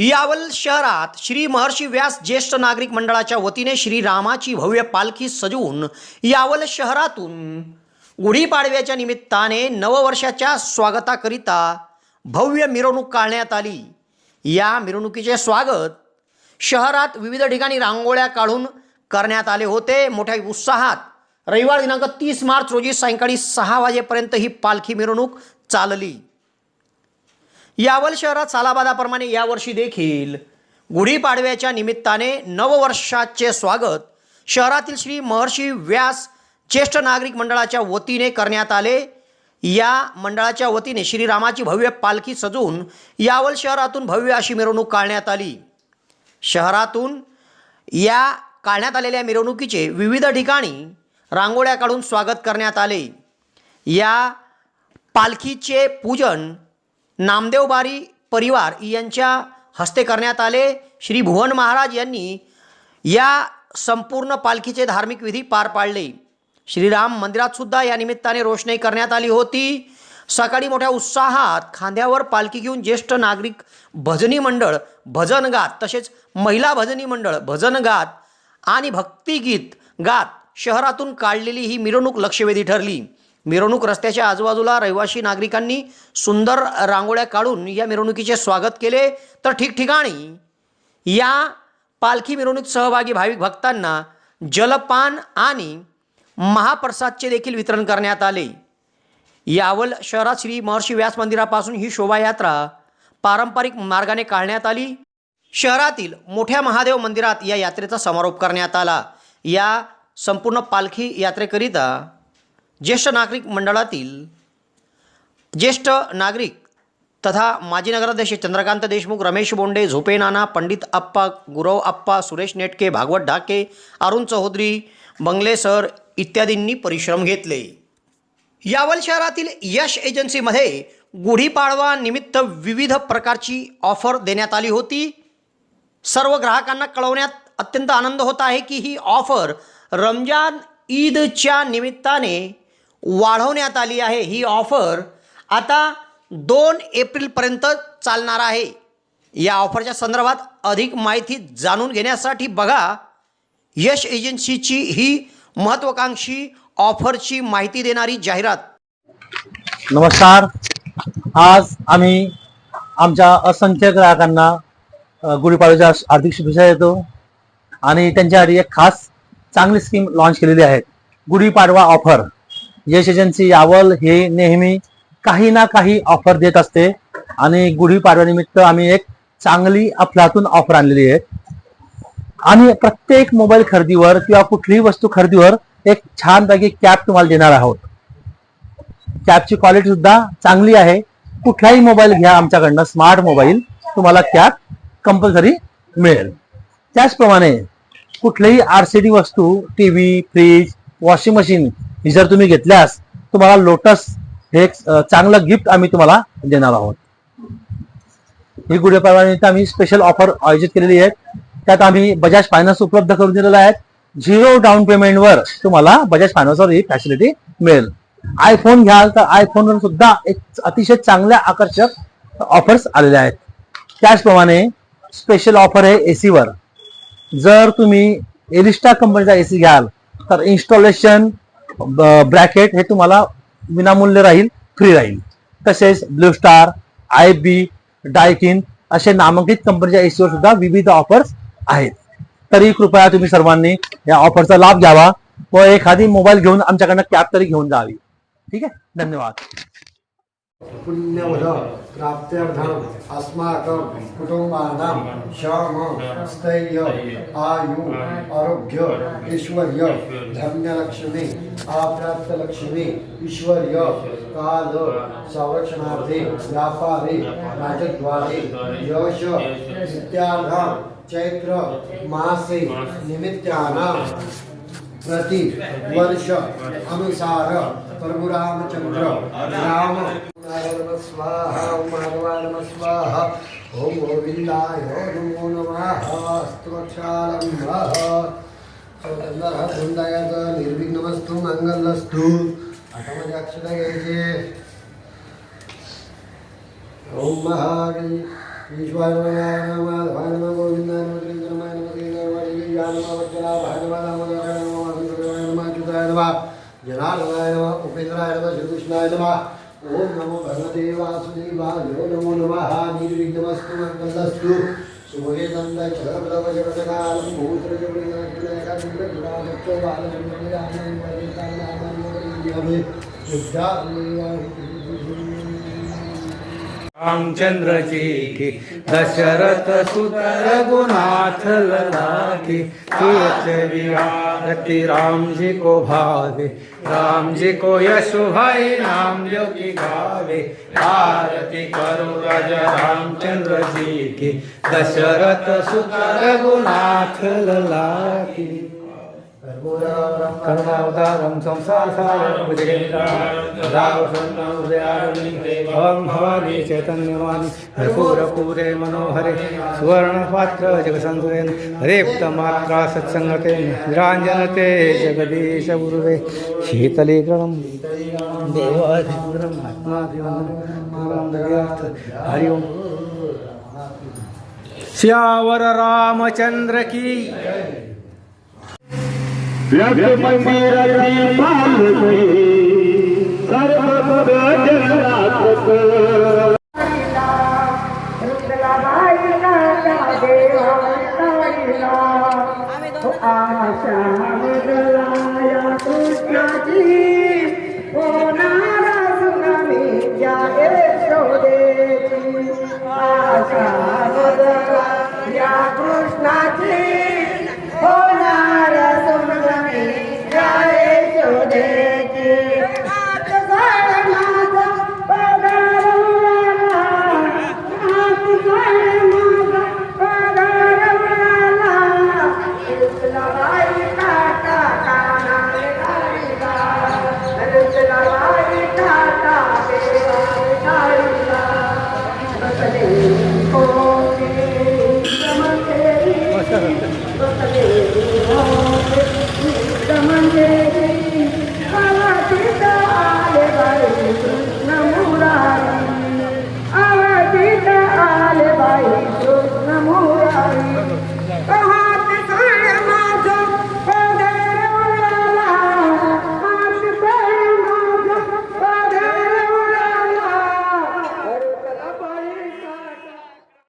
यावल शहरात श्री महर्षी व्यास ज्येष्ठ नागरिक मंडळाच्या वतीने श्रीरामाची भव्य पालखी सजवून यावल शहरातून गुढीपाडव्याच्या निमित्ताने नववर्षाच्या स्वागताकरिता भव्य मिरवणूक काढण्यात आली. या मिरवणुकीचे स्वागत शहरात विविध ठिकाणी रांगोळ्या काढून करण्यात आले होते. मोठ्या उत्साहात रविवार दिनांक तीस मार्च रोजी सायंकाळी सहा वाजेपर्यंत ही पालखी मिरवणूक चालली. यावल शहरात सालाबादाप्रमाणे यावर्षी देखील गुढीपाडव्याच्या निमित्ताने नववर्षाचे स्वागत शहरातील श्री महर्षी व्यास ज्येष्ठ नागरिक मंडळाच्या वतीने करण्यात आले. या मंडळाच्या वतीने श्रीरामाची भव्य पालखी सजवून यावल शहरातून भव्य अशी मिरवणूक काढण्यात आली. शहरातून या काढण्यात आलेल्या मिरवणुकीचे विविध ठिकाणी रांगोळ्या काढून स्वागत करण्यात आले. या पालखीचे पूजन नामदेवबारी परिवार यांच्या हस्ते करण्यात आले. श्री भुवन महाराज यांनी या संपूर्ण पालखीचे धार्मिक विधी पार पाडले. श्रीराम मंदिरातसुद्धा या निमित्ताने रोषणाई करण्यात आली होती. सकाळी मोठ्या उत्साहात खांद्यावर पालखी घेऊन ज्येष्ठ नागरिक भजनी मंडळ भजन गात तसेच महिला भजनी मंडळ भजन गात आणि भक्तिगीत गात शहरातून काढलेली ही मिरवणूक लक्षवेधी ठरली. मिरवणूक रस्त्याच्या आजूबाजूला रहिवासी नागरिकांनी सुंदर रांगोळ्या काढून या मिरवणुकीचे स्वागत केले. तर ठिकठिकाणी या पालखी मिरवणुकीत सहभागी भाविक भक्तांना जलपान आणि महाप्रसादचे देखील वितरण करण्यात आले. यावल शहरात श्री महर्षी व्यास मंदिरापासून ही शोभायात्रा पारंपरिक मार्गाने काढण्यात आली. शहरातील मोठ्या महादेव मंदिरात या यात्रेचा समारोप करण्यात आला. या संपूर्ण पालखी यात्रेकरिता ज्येष्ठ नागरिक मंडळातील ज्येष्ठ नागरिक तथा माजी नगराध्यक्ष चंद्रकांत देशमुख रमेश बोंडे झोपे नाना पंडित आप्पा गुरव आप्पा सुरेश नेटके भागवत ढाके अरुण चौधरी बंगले सर इत्यादींनी परिश्रम घेतले. यावल शहरातील यश एजन्सीमध्ये गुढीपाडवा निमित्त विविध प्रकारची ऑफर देण्यात आली होती. सर्व ग्राहकांना कळवण्यात अत्यंत आनंद होत आहे की ही ऑफर रमजान ईदच्या निमित्ताने वाढवण्यात आली आहे. ही ऑफर आता दोन एप्रिलपर्यंत चालणार आहे. या ऑफरच्या संदर्भात अधिक माहिती जाणून घेण्यासाठी बघा. यश एजन्सीची ही महत्त्वाकांक्षी ऑफरची माहिती देणारी जाहिरात. नमस्कार. आज आम्ही आमच्या असंख्य ग्राहकांना गुढीपाडव्याच्या हार्दिक शुभेच्छा देतो. आणि त्यांच्यासाठी एक खास चांगली स्कीम लॉन्च केलेली आहे. गुढीपाडवा ऑफर यश एजन्सी यावल हे नेहमी काही ना काही ऑफर देत असते. आणि गुढीपाडव्यानिमित्त आम्ही एक चांगली अफलातून ऑफर आणलेली आहे. आणि प्रत्येक मोबाईल खरेदीवर किंवा कुठलीही वस्तू खरेदीवर एक छानपैकी कॅप तुम्हाला देणार आहोत. कॅपची क्वालिटी सुद्धा चांगली आहे. कुठलाही मोबाईल घ्या आमच्याकडनं स्मार्ट मोबाईल तुम्हाला कॅप कंपल्सरी मिळेल. त्याचप्रमाणे कुठलीही आरसीडी वस्तू टीव्ही फ्रीज वॉशिंग मशीन ही जर तुम्ही घेतल्यास तुम्हाला लोटस हे एक चांगलं गिफ्ट आम्ही तुम्हाला देणार आहोत. ही गुढीपाडवानिमित्त आम्ही स्पेशल ऑफर आयोजित केलेली आहे त्यात आम्ही बजाज फायनान्स उपलब्ध करून दिलेला आहे झिरो डाऊन पेमेंटवर तुम्हाला बजाज फायनान्सवर ही फॅसिलिटी मिळेल. आयफोन घ्याल तर आयफोनवर सुद्धा एक अतिशय चांगल्या आकर्षक ऑफर्स आलेल्या आहेत. त्याचप्रमाणे स्पेशल ऑफर आहे एसीवर जर तुम्ही एलिस्टा कंपनीचा एसी घ्याल तर इन्स्टॉलेशन ब्रॅकेट हे तुम्हाला विनामूल्य राहील फ्री राहील. तसेच Blue Star I B Daikin असे नामांकित कंपनीच्या एसीवर सुद्धा विविध ऑफर्स आहेत. तरी कृपया तुम्ही सर्वांनी या ऑफरचा लाभ घ्यावा व एखादी मोबाईल घेऊन आमच्याकडनं कॅब तरी घेऊन जावी. ठीक आहे? धन्यवाद. पुण्यवद प्राप्त्यर्थम् अस्माकं कुटुम्बानां शम स्थैर्य आयु आरोग्य ऐश्वर्य धन्यलक्ष्मी आप्राप्तलक्ष्मी ईश्वर्य काल संरक्षणार्थे व्यापारे राजद्वारे यश इत्यार्थं चैत्र मासे निमित्तानां प्रति वर्ष अनुसार प्रभु रामचंद्र राम। स्वाहा माधवाय नमः स्वाहा ओम गोविंदाय नमो नमः स्तोत्रारंभः स्वतंत्र धुंदायाचं निर्विघ्नमस्तु मंगलस्तु हातामध्ये अक्षर घ्यायचे ओम महागणी ईश्वर नमः नमः भाय नमः गोविंदाय नमः त्रिविक्रमाय नमः नमः नमः नमः। नमः। अच्युताय नमः जनार्दनाय नमः। उपेन्द्राय नमः। श्रीकृष्णाय नमः। ओम नमो भगवते वासुदेवाय। नमो नमः। निर्विघ्नमस्तु मङ्गलस्तु शुभगे नन्द क्षरप्रभजगतकालं भूत्रजगुणकालं रामचंद्र जी की दशरथ सुत रघुनाथ लला राम जी को भावे राम जी को यशो भाई राम जो की गावे। आरती करो राजा रामचंद्र जी की दशरथ सुत रघुनाथ ललाकी। करुणावतारं संसारसारं भुजेन्द्रावसन्तहृदयारविन्दे भवानी चैतन्यवाणी कर्पूरपूरे मनोहरे सुवर्णपात्र जगसंसुरेन हरेप्तमात्रा सत्सङ्गते निराञ्जनते जगदीशगुरुवे शीतलीकरणं देवाधिपुरम् आत्माभिवन्दनं हरि ओम् श्यावर रामचंद्र की व्यक्त मंदिराची पालखी सर्व जगन्नाथ आशा कृष्णाची Thank you.